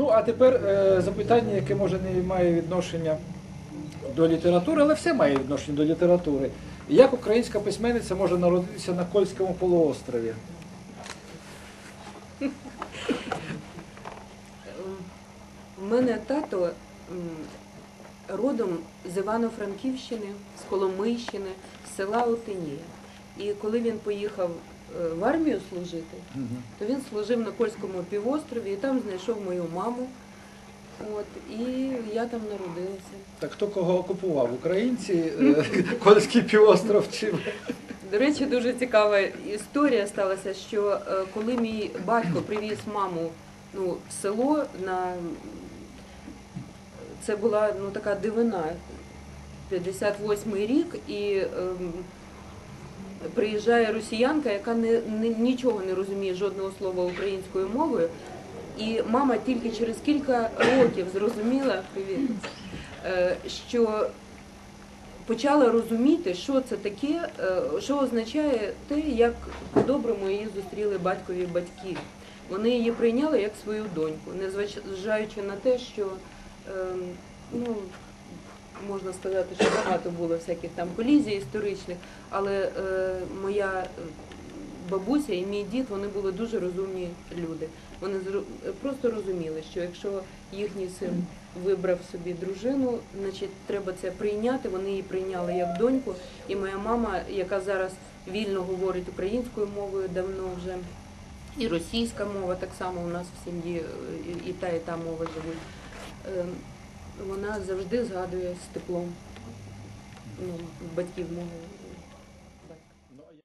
Ну, а тепер е, запитання, яке може не має відношення до літератури, але все має відношення до літератури. Як українська письменниця може народитися на Кольському полуострові? У мене тато родом з Івано-Франківщини, з Коломийщини, з села Отинія. І коли він поїхав в армію служити, то він служив на Кольському півострові і там знайшов мою маму. От, і я там народилася. Так хто кого окупував? Українці, е, Кольський півостров чи До речі, дуже цікава історія сталася, що е, коли мій батько привіз маму ну, в село на це була ну така дивина. 58-й рік, і ем, приїжджає росіянка, яка не, не нічого не розуміє жодного слова українською мовою. І мама тільки через кілька років зрозуміла, привіт, е, що почала розуміти, що це таке, е, що означає те, як по-доброму її зустріли батькові батьки. Вони її прийняли як свою доньку, незважаючи на те, що ем, ну, можна сказати, що багато було всяких там колізій історичних, але е, моя е, бабуся і мій дід вони були дуже розумні люди. Вони просто розуміли, що якщо їхній син вибрав собі дружину, значить треба це прийняти. Вони її прийняли як доньку. І моя мама, яка зараз вільно говорить українською мовою давно вже, і російська мова так само у нас в сім'ї е, і- і та, і та мова живуть. Вона завжди згадує з теплом ну, батьків мову